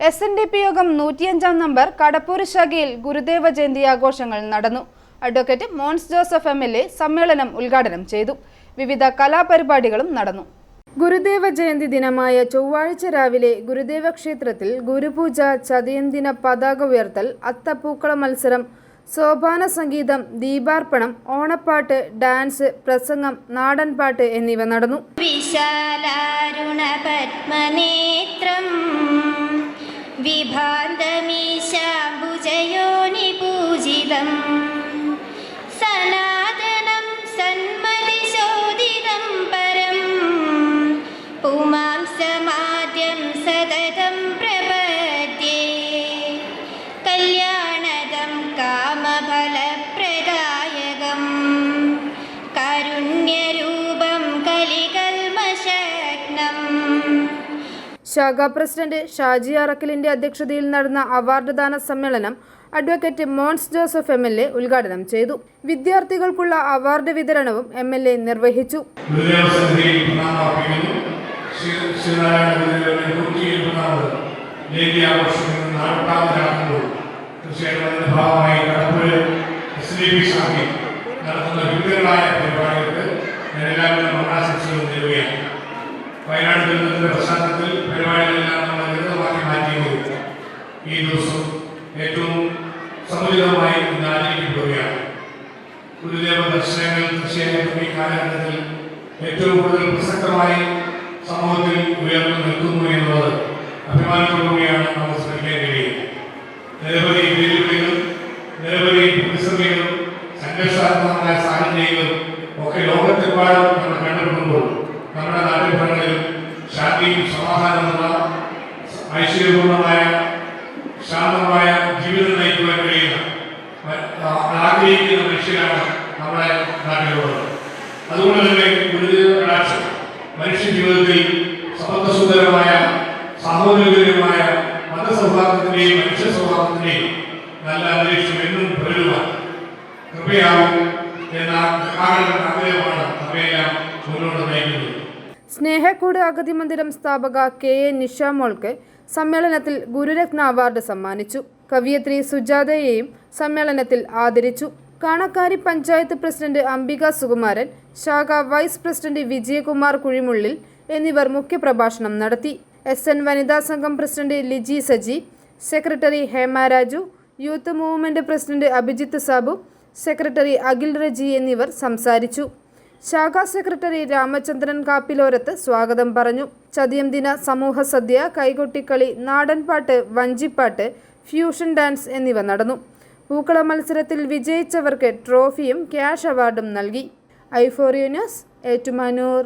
S N D P യോഗം നൂറ്റിയഞ്ചാം number Kadappur ശാഖയിൽ ഗുരുദേവ ജയന്തി ആഘോഷങ്ങൾ നടന്നു. Advocate Mons Joseph M L A സമ്മേളനം ഉദ്ഘാടനം ചെയ്തു. വിവിധ കലാപരിപാടികളും നടന്നു. ഗുരുദേവ ജയന്തി ദിനമായ ചൊവ്വാഴ്ച രാവിലെ ഗുരുദേവ ക്ഷേത്രത്തിൽ ഗുരുപൂജ ചതയന്തിന പതാക ഉയർത്തൽ അത്തപ്പൂക്കള മത്സരം സോപാന സംഗീതം ദീപാർപ്പണം ഓണപ്പാട്ട് ഡാൻസ് പ്രസംഗം നാടൻപാട്ട് എന്നിവ നടന്നു. വിശാലാരുണപത്മനേത്രം விபாந்தமே ശാഖാ പ്രസിഡന്റ് ഷാജി അറക്കലിന്റെ അധ്യക്ഷതയിൽ നടന്ന അവാർഡ് ദാന സമ്മേളനം advocate Mons Joseph M L A ഉദ്ഘാടനം ചെയ്തു. വിദ്യാർത്ഥികൾക്കുള്ള അവാർഡ് വിതരണവും എം എൽ എ നിർവഹിച്ചു. ഗുരുദേവസന്നിധിയിൽ പ്രണാമർപ്പിക്കുന്നു ശ്രീ- ശ്രീനാരായണ ഗുരുദേവന്റെ നൂറ്റി എഴുപതാമത് ജയന്തി ആഘോഷം ഇന്ന് നാൽപ്പതാമതാകുമ്പോൾ തീർച്ചയായിട്ടും അതിന്റെ ഭാഗമായി കടപ്പുര എസ് ഡി പി ശാഖയിൽ നടത്തുന്ന വിവിധങ്ങളായ പരിപാടികൾക്ക് ഞാൻ എല്ലാവരും മരണാശംസകൾ നേരുകയാണ് വയനാട് ദുരന്തത്തിന്റെ പശ്ചാത്തലത്തിൽ പരിപാടികളെല്ലാം നമ്മൾ ലളിതമാക്കി മാറ്റിയെങ്കിലും ഈ ദിവസം ഏറ്റവും സമുചിതമായി ഇന്ന് ആചരിക്കപ്പെടുകയാണ്. ഗുരുദേവ ദർശനങ്ങൾ തീർച്ചയായിട്ടും ഈ കാലഘട്ടത്തിൽ ഏറ്റവും കൂടുതൽ പ്രസക്തമായി സമൂഹത്തിൽ ഉയർന്നു നിൽക്കുന്നു എന്നുള്ളത് അഭിമാനത്തോടുകൂടിയാണ് നമ്മൾ ശ്രമിക്കാൻ കഴിയുന്നത്. നിരവധി വെല്ലുവിളികളും നിരവധി പ്രതിസന്ധികളും സംഘർഷാത്മകമായ സാഹചര്യങ്ങളും ഒക്കെ ലോകത്തെമ്പാടും നമ്മൾ ശാന്തിയും സമാധാനമുള്ള ഐശ്വര്യപൂർണമായ ശാന്തമായ ജീവിതം നയിക്കുവാൻ കഴിയുന്ന ആഗ്രഹിക്കുന്ന മനുഷ്യരാണ് നമ്മുടെ നാട്ടിലുള്ളത്. അതുകൊണ്ട് തന്നെ ഗുരുദേവ മനുഷ്യ ജീവിതത്തിൽ സമത്വസുന്ദരമായ സഹോദരമായ മതസൗഹാർദ്ദത്തിന്റെയും മനുഷ്യ സൗഹാർദ്ദത്തിന്റെയും നല്ല അന്തരീക്ഷം എന്നും പുലരുവാൻ കൃപയാവും എന്ന ആഗ്രഹ ആഗ്രഹമാണ് നമ്മയെല്ലാം മുന്നോട്ട് നയിക്കുന്നത്. സ്നേഹക്കൂട് അഗതി മന്ദിരം സ്ഥാപക കെ എ നിഷാമോൾക്ക് സമ്മേളനത്തിൽ ഗുരുരത്ന അവാർഡ് സമ്മാനിച്ചു. കവിയത്രി സുജാതയെയും സമ്മേളനത്തിൽ ആദരിച്ചു. കാണക്കാരി പഞ്ചായത്ത് പ്രസിഡന്റ് അംബിക സുകുമാരൻ ശാഖ വൈസ് പ്രസിഡന്റ് വിജയകുമാർ കുഴിമുള്ളിൽ എന്നിവർ മുഖ്യപ്രഭാഷണം നടത്തി. എസ് എൻ വനിതാ സംഘം president Liji Saji secretary Hema Raju youth movement president Abhijith Sabu secretary Akhil Reji എന്നിവർ സംസാരിച്ചു. ശാഖാ സെക്രട്ടറി രാമചന്ദ്രൻ കാപ്പിലോരത്ത് സ്വാഗതം പറഞ്ഞു. ചതിയം ദിന സമൂഹ സദ്യ കൈകൊട്ടിക്കളി നാടൻപാട്ട് വഞ്ചിപ്പാട്ട് ഫ്യൂഷൻ ഡാൻസ് എന്നിവ നടന്നു. പൂക്കള മത്സരത്തിൽ വിജയിച്ചവർക്ക് ട്രോഫിയും ക്യാഷ് അവാർഡും നൽകി. ഐഫോറിയ ന്യൂസ് ഏറ്റുമാനൂർ.